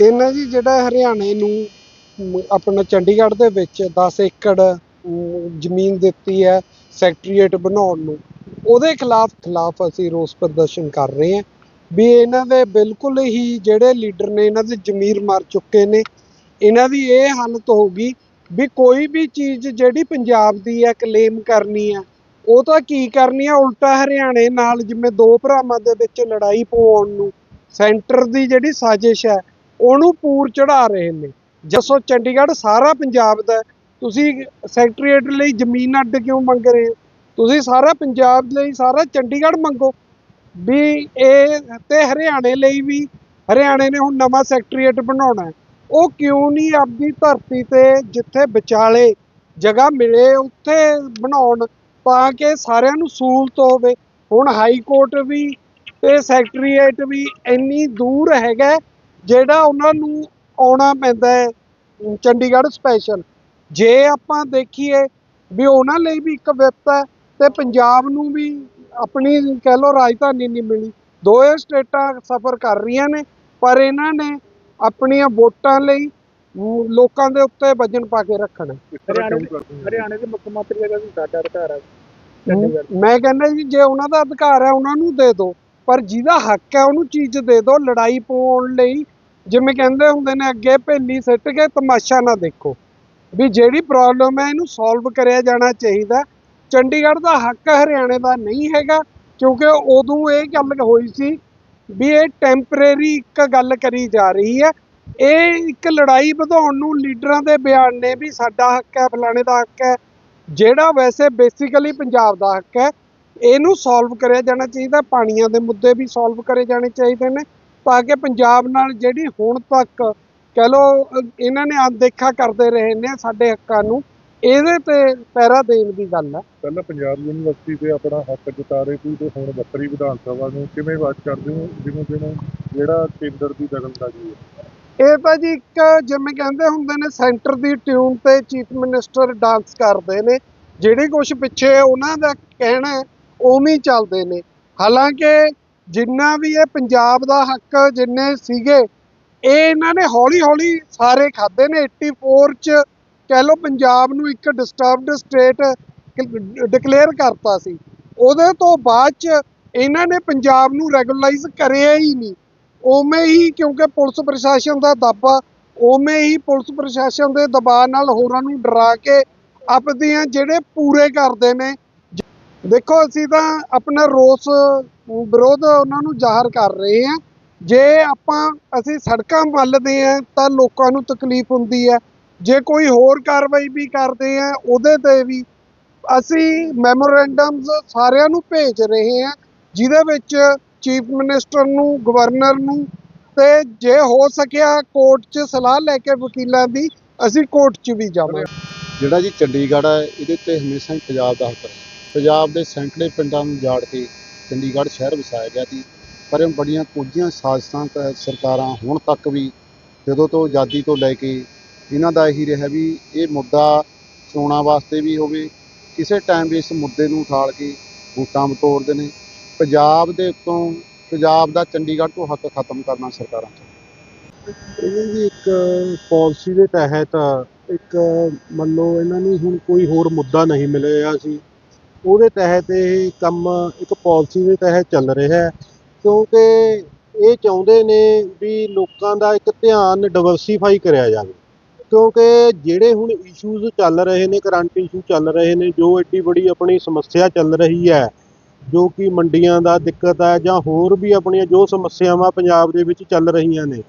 ਇਹਨਾਂ ਜੀ ਜਿਹੜਾ ਹਰਿਆਣੇ ਨੂੰ ਆਪਣਾ ਚੰਡੀਗੜ੍ਹ ਦੇ ਵਿੱਚ 10 ਏਕੜ ਜ਼ਮੀਨ ਦਿੱਤੀ ਹੈ ਸੈਕਟਰੀਏਟ ਬਣਾਉਣ ਨੂੰ, ਉਹਦੇ ਖਿਲਾਫ ਖਿਲਾਫ ਅਸੀਂ ਰੋਸ ਪ੍ਰਦਰਸ਼ਨ ਕਰ ਰਹੇ ਹਾਂ ਵੀ ਇਹਨਾਂ ਦੇ ਬਿਲਕੁਲ ਹੀ ਜਿਹੜੇ ਲੀਡਰ ਨੇ ਇਹਨਾਂ ਦੇ ਜ਼ਮੀਰ ਮਾਰ ਚੁੱਕੇ ਨੇ, ਇਹਨਾਂ ਦੀ ਇਹ ਹਾਲਤ ਹੋਊਗੀ ਵੀ ਕੋਈ ਵੀ ਚੀਜ਼ ਜਿਹੜੀ ਪੰਜਾਬ ਦੀ ਹੈ ਕਲੇਮ ਕਰਨੀ ਹੈ, ਉਹ ਤਾਂ ਕੀ ਕਰਨੀ ਹੈ, ਉਲਟਾ ਹਰਿਆਣੇ ਨਾਲ ਜਿਵੇਂ ਦੋ ਭਰਾਵਾਂ ਦੇ ਵਿੱਚ ਲੜਾਈ ਪਵਾਉਣ ਨੂੰ, ਸੈਂਟਰ ਦੀ ਜਿਹੜੀ ਸਾਜ਼ਿਸ਼ ਹੈ ਉਹਨੂੰ ਪੂਰ ਚੜਾ ਰਹੇ ਨੇ। ਜਸੋ ਚੰਡੀਗੜ੍ਹ ਸਾਰਾ ਪੰਜਾਬ ਦਾ ਤੁਸੀਂ ਸੈਕਟਰੀਏਟ ਲਈ ਜ਼ਮੀਨ ਅੱਡ ਕਿਉਂ ਮੰਗ ਰਹੇ ਹੋ? ਤੁਸੀਂ ਸਾਰਾ ਪੰਜਾਬ ਲਈ, ਸਾਰਾ ਚੰਡੀਗੜ੍ਹ ਮੰਗੋ। ਵੀ ਇਹ ਤੇ ਹਰਿਆਣੇ ਲਈ ਵੀ, ਹਰਿਆਣੇ ਨੇ ਹੁਣ ਨਵਾਂ ਸੈਕਟਰੀਏਟ ਬਣਾਉਣਾ ਉਹ ਕਿਉਂ ਨਹੀਂ ਆਪਦੀ ਧਰਤੀ ਤੇ ਜਿੱਥੇ ਵਿਚਾਲੇ ਜਗ੍ਹਾ ਮਿਲੇ, ਉੱਥੇ ਬਣਾਉਣ, ਤਾਂ ਕਿ ਸਾਰਿਆਂ ਨੂੰ ਸਹੂਲਤ ਹੋਵੇ। ਹੁਣ ਹਾਈ ਕੋਰਟ ਵੀ ਤੇ ਸੈਕਟਰੀਏਟ ਵੀ ਇੰਨੀ ਦੂਰ ਹੈਗਾ ਜਿਹੜਾ ਉਹਨਾਂ ਨੂੰ ਆਉਣਾ ਪੈਂਦਾ ਹੈ ਚੰਡੀਗੜ੍ਹ ਸਪੈਸ਼ਲ ਜੇ ਆਪਾਂ ਦੇਖੀਏ ਵੀ ਉਹਨਾਂ ਲਈ ਵੀ ਇੱਕ ਵਿਪਤਾ ਹੈ ਤੇ ਪੰਜਾਬ ਨੂੰ ਵੀ ਆਪਣੀ ਕਹਿ ਲਓ ਰਾਜਧਾਨੀ ਨਹੀਂ ਮਿਲੀ। ਦੋਏ ਸਟੇਟਾਂ ਸਫਰ ਕਰ ਰਹੀਆਂ ਨੇ ਪਰ ਇਹਨਾਂ ਨੇ ਆਪਣੀਆਂ ਵੋਟਾਂ ਲਈ ਲੋਕਾਂ ਦੇ ਉੱਤੇ ਵਜਨ ਪਾ ਕੇ ਰੱਖਣਾ। ਹਰਿਆਣੇ ਦੇ ਮੁੱਖ ਮੰਤਰੀ ਦਾ ਵੀ ਸਾਡਾ ਅਧਿਕਾਰ ਹੈ। ਮੈਂ ਕਹਿੰਦਾ ਜੀ ਜੇ ਉਹਨਾਂ ਦਾ ਅਧਿਕਾਰ ਹੈ ਉਹਨਾਂ ਨੂੰ ਦੇ ਦਿਓ। ਪਰ ਜਿਹਦਾ ਹੱਕ ਹੈ ਉਹਨੂੰ ਚੀਜ਼ ਦੇ ਦਿਓ। ਲੜਾਈ ਪਾਉਣ ਲਈ ਜਿਵੇਂ ਕਹਿੰਦੇ ਹੁੰਦੇ ਨੇ, ਅੱਗੇ ਭੇਲੀ ਸਿੱਟ ਕੇ ਤਮਾਸ਼ਾ ਨਾ ਦੇਖੋ। ਵੀ ਜਿਹੜੀ ਪ੍ਰੋਬਲਮ ਹੈ, ਇਹਨੂੰ ਸੋਲਵ ਕਰਿਆ ਜਾਣਾ ਚਾਹੀਦਾ। ਚੰਡੀਗੜ੍ਹ ਦਾ ਹੱਕ ਹਰਿਆਣੇ ਦਾ ਨਹੀਂ ਹੈਗਾ, ਕਿਉਂਕਿ ਉਦੋਂ ਇਹ ਗੱਲ ਹੋਈ ਸੀ ਵੀ ਇਹ ਟੈਂਪਰੇਰੀ ਇੱਕ ਗੱਲ ਕਰੀ ਜਾ ਰਹੀ ਹੈ। ਇਹ ਇੱਕ ਲੜਾਈ ਵਧਾਉਣ ਨੂੰ ਲੀਡਰਾਂ ਦੇ ਬਿਆਨ ਨੇ ਵੀ ਸਾਡਾ ਹੱਕ ਹੈ, ਫਲਾਣੇ ਦਾ ਹੱਕ ਹੈ। ਜਿਹੜਾ ਵੈਸੇ ਬੇਸਿਕਲੀ ਪੰਜਾਬ ਦਾ ਹੱਕ ਹੈ, ਇਹਨੂੰ ਸੋਲਵ ਕਰਿਆ ਜਾਣਾ ਚਾਹੀਦਾ, ਪਾਣੀਆਂ ਦੇ ਮੁੱਦੇ ਵੀ ਸੋਲਵ ਕਰੇ ਜਾਣੇ ਚਾਹੀਦੇ ਨੇ। ਤਾਂ ਕਿ ਪੰਜਾਬ ਨਾਲ ਜਿਹੜੀ ਹੁਣ ਤੱਕ ਕਹਿ ਲਓ ਅਹ ਇਹਨਾਂ ਨੇ ਅਣਦੇਖਾ ਕਰਦੇ ਰਹੇ ਨੇ ਸਾਡੇ ਹੱਕਾਂ ਨੂੰ ਇਹਦੇ ਤੇ ਪਹਿਰਾ ਦੇਣ ਦੀ ਗੱਲ ਹੈ ਪਹਿਲਾਂ ਪੰਜਾਬ ਯੂਨੀਵਰਸਿਟੀ ਤੇ ਆਪਣਾ ਹੱਕ ਜਤਾ ਰਹੇ ਸੀ ਤੇ ਹੁਣ ਵੱਖਰੀ ਵਿਧਾਨ ਸਭਾ ਨੂੰ ਕਿਵੇਂ ਬਾਤ ਕਰਦੇ ਹੋ? ਜਿਵੇਂ ਜਿਵੇਂ ਜਿਹੜਾ ਕੇਂਦਰ ਦੀ ਦਖਲਅੰਦਾਜ਼ੀ ਹੈ ਇਹ ਤਾਂ ਜੀ ਇੱਕ ਜਿਵੇਂ ਕਹਿੰਦੇ ਹੁੰਦੇ ਨੇ ਸੈਂਟਰ ਦੀ ਟਿਊਨ ਤੇ ਚੀਫ ਮਿਨਿਸਟਰ ਡਾਂਸ ਕਰਦੇ ਨੇ। ਜਿਹੜੀ ਕੁਝ ਪਿੱਛੇ ਉਹਨਾਂ ਦਾ ਕਹਿਣਾ ਉਵੇਂ ਹੀ ਚੱਲਦੇ ਨੇ। ਹਾਲਾਂਕਿ ਜਿੰਨਾ ਵੀ ਇਹ ਪੰਜਾਬ ਦਾ ਹੱਕ ਜਿੰਨੇ ਸੀਗੇ, ਇਹ ਇਹਨਾਂ ਨੇ ਹੌਲੀ ਹੌਲੀ ਸਾਰੇ ਖਾਦੇ ਨੇ। 84 ਚ ਕਹਿ ਲਓ ਪੰਜਾਬ ਨੂੰ ਇੱਕ ਡਿਸਟਰਬਡ ਸਟੇਟ ਡਿਕਲੇਅਰ ਕਰਤਾ ਸੀ। ਉਹਦੇ ਤੋਂ ਬਾਅਦ ਚ ਇਹਨਾਂ ਨੇ ਪੰਜਾਬ ਨੂੰ ਰੈਗੂਲਾਈਜ਼ ਕਰਿਆ ਹੀ ਨਹੀਂ। ਉਵੇਂ ਹੀ ਕਿਉਂਕਿ ਪੁਲਿਸ ਪ੍ਰਸ਼ਾਸਨ ਦਾ ਦਾਬਾ, ਉਵੇਂ ਹੀ ਪੁਲਿਸ ਪ੍ਰਸ਼ਾਸਨ ਦੇ ਦਬਾਅ ਨਾਲ ਹੋਰਾਂ ਨੂੰ ਡਰਾ ਕੇ ਆਪਦੀਆਂ ਜਿਹੜੇ ਪੂਰੇ ਕਰਦੇ ਨੇ ਦੇਖੋ, ਅਸੀਂ ਤਾਂ ਆਪਣਾ ਰੋਸ ਵਿਰੋਧ ਉਹਨਾਂ ਨੂੰ ਜ਼ਾਹਰ ਕਰ ਰਹੇ ਹਾਂ। ਜੇ ਆਪਾਂ, ਅਸੀਂ ਸੜਕਾਂ ਮੱਲਦੇ ਹਾਂ, ਤਾਂ ਲੋਕਾਂ ਨੂੰ ਤਕਲੀਫ ਹੁੰਦੀ ਹੈ। ਜੇ ਕੋਈ ਹੋਰ ਕਾਰਵਾਈ ਵੀ ਕਰਦੇ ਆ ਉਹਦੇ ਤੇ ਵੀ ਅਸੀਂ ਮੈਮੋਰੈਂਡਮਸ ਸਾਰਿਆਂ ਨੂੰ ਭੇਜ ਰਹੇ ਹਾਂ, ਜਿਹਦੇ ਵਿੱਚ ਚੀਫ ਮਿਨਿਸਟਰ ਨੂੰ, ਗਵਰਨਰ ਨੂੰ ਤੇ ਜੇ ਹੋ ਸਕਿਆ ਕੋਰਟ 'ਚ ਸਲਾਹ ਲੈ ਕੇ ਵਕੀਲਾਂ ਦੀ, ਅਸੀਂ ਕੋਰਟ 'ਚ ਵੀ ਜਾਵਾਂਗੇ। ਜਿਹੜਾ ਜੀ ਚੰਡੀਗੜ੍ਹ ਹੈ, ਇਹਦੇ 'ਤੇ ਹਮੇਸ਼ਾ ਹੀ ਪੰਜਾਬ ਦਾ ਹੱਕ ਹੈ ਪੰਜਾਬ ਦੇ ਸੈਂਕੜੇ ਪਿੰਡਾਂ ਨੂੰ ਜਾੜ ਕੇ ਚੰਡੀਗੜ੍ਹ ਸ਼ਹਿਰ ਵਸਾਇਆ ਗਿਆ ਸੀ। ਪਰ ਇਹ ਬੜੀਆਂ ਕੁਝੀਆਂ ਸਾਜ਼ਿਸ਼ਾਂ ਕ- ਸਰਕਾਰਾਂ ਹੁਣ ਤੱਕ ਵੀ ਜਦੋਂ ਤੋਂ ਆਜ਼ਾਦੀ ਤੋਂ ਲੈ ਕੇ ਇਹਨਾਂ ਦਾ ਇਹੀ ਰਿਹਾ ਵੀ ਇਹ ਮੁੱਦਾ ਚੋਣਾਂ ਵਾਸਤੇ ਵੀ ਹੋਵੇ, ਕਿਸੇ ਟਾਈਮ ਵੀ ਇਸ ਮੁੱਦੇ ਨੂੰ ਉਠਾਲ ਕੇ ਵੋਟਾਂ ਬਟੋਰਦੇ ਨੇ। ਪੰਜਾਬ ਦੇ ਉੱਤੋਂ ਪੰਜਾਬ ਦਾ ਚੰਡੀਗੜ੍ਹ ਤੋਂ ਹੱਕ ਖਤਮ ਕਰਨਾ ਸਰਕਾਰਾਂ ਚਾਹੁੰਦੀਆਂ ਇਹ ਜੀ ਇੱਕ ਪਾਲਿਸੀ ਦੇ ਤਹਿਤ ਇੱਕ ਮੰਨ ਲਓ ਇਹਨਾਂ ਨੂੰ ਹੁਣ ਕੋਈ ਹੋਰ ਮੁੱਦਾ ਨਹੀਂ ਮਿਲਿਆ ਸੀ। ਉਹਦੇ ਤਹਿਤ ਇਹ ਕੰਮ ਇੱਕ ਪਾਲਿਸੀ ਦੇ ਤਹਿਤ ਚੱਲ ਰਿਹਾ ਹੈ, ਕਿਉਂਕਿ ਇਹ ਚਾਹੁੰਦੇ ਨੇ ਵੀ ਲੋਕਾਂ ਦਾ ਇੱਕ ਧਿਆਨ ਡਿਵਰਸੀਫਾਈ ਕਰਿਆ ਜਾਵੇ, ਕਿਉਂਕਿ ਜਿਹੜੇ ਹੁਣ ਇਸ਼ੂਜ਼ ਚੱਲ ਰਹੇ ਨੇ ਕਰੰਟ ਇਸ਼ੂ ਚੱਲ ਰਹੇ ਨੇ, ਜੋ ਐਡੀ ਬੜੀ ਆਪਣੀ ਸਮੱਸਿਆ ਚੱਲ ਰਹੀ ਹੈ, ਜੋ ਕਿ ਮੰਡੀਆਂ ਦਾ ਦਿੱਕਤ ਹੈ ਜਾਂ ਹੋਰ ਵੀ ਆਪਣੀਆਂ ਜੋ ਸਮੱਸਿਆਵਾਂ ਪੰਜਾਬ ਦੇ ਵਿੱਚ ਚੱਲ ਰਹੀਆਂ ਨੇ,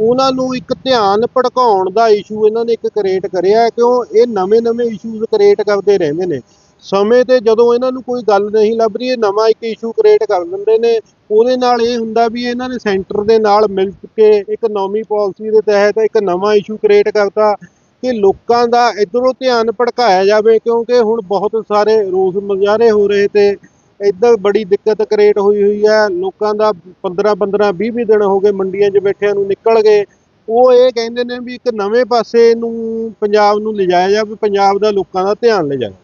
ਉਹਨਾਂ ਨੂੰ ਇੱਕ ਧਿਆਨ ਭੜਕਾਉਣ ਦਾ ਇਸ਼ੂ ਇਹਨਾਂ ਨੇ ਇੱਕ ਕ੍ਰੀਏਟ ਕਰਿਆ ਕਿਉਂ ਇਹ ਨਵੇਂ-ਨਵੇਂ ਇਸ਼ੂਜ਼ ਕ੍ਰੀਏਟ ਕਰਦੇ ਰਹਿੰਦੇ ਨੇ। ਸਮੇਂ ਤੇ ਜਦੋਂ ਇਹਨਾਂ ਨੂੰ ਕੋਈ ਗੱਲ ਨਹੀਂ ਲੱਭ ਰਹੀ, ਇਹ ਨਵਾਂ ਇੱਕ ਇਸ਼ੂ ਕ੍ਰੀਏਟ ਕਰ ਦਿੰਦੇ ਨੇ। ਉਹਦੇ ਨਾਲ ਇਹ ਹੁੰਦਾ ਵੀ ਇਹਨਾਂ ਨੇ ਸੈਂਟਰ ਦੇ ਨਾਲ ਮਿਲ ਕੇ ਇੱਕ ਨਵੀਂ ਪਾਲਿਸੀ ਦੇ ਤਹਿਤ ਇੱਕ ਨਵਾਂ ਇਸ਼ੂ ਕ੍ਰੀਏਟ ਕਰਤਾ ਕਿ ਲੋਕਾਂ ਦਾ ਇਧਰੋਂ ਧਿਆਨ ਭੜਕਾਇਆ ਜਾਵੇ, ਕਿਉਂਕਿ ਹੁਣ ਬਹੁਤ ਸਾਰੇ ਰੋਸ ਮੁਜ਼ਾਹਰੇ ਹੋ ਰਹੇ ਤੇ ਇੱਧਰ ਬੜੀ ਦਿੱਕਤ ਕ੍ਰੀਏਟ ਹੋਈ ਹੋਈ ਹੈ। ਲੋਕਾਂ ਦਾ 15 15 20 20 ਦਿਨ ਹੋ ਗਏ ਮੰਡੀਆਂ 'ਚ ਬੈਠਿਆਂ ਨੂੰ ਨਿਕਲ ਗਏ। ਉਹ ਇਹ ਕਹਿੰਦੇ ਨੇ ਵੀ ਇੱਕ ਨਵੇਂ ਪਾਸੇ ਨੂੰ ਪੰਜਾਬ ਨੂੰ ਲਿਜਾਇਆ ਜਾਵੇ, ਪੰਜਾਬ ਦਾ ਲੋਕਾਂ ਦਾ ਧਿਆਨ ਲਿਜਾਇਆ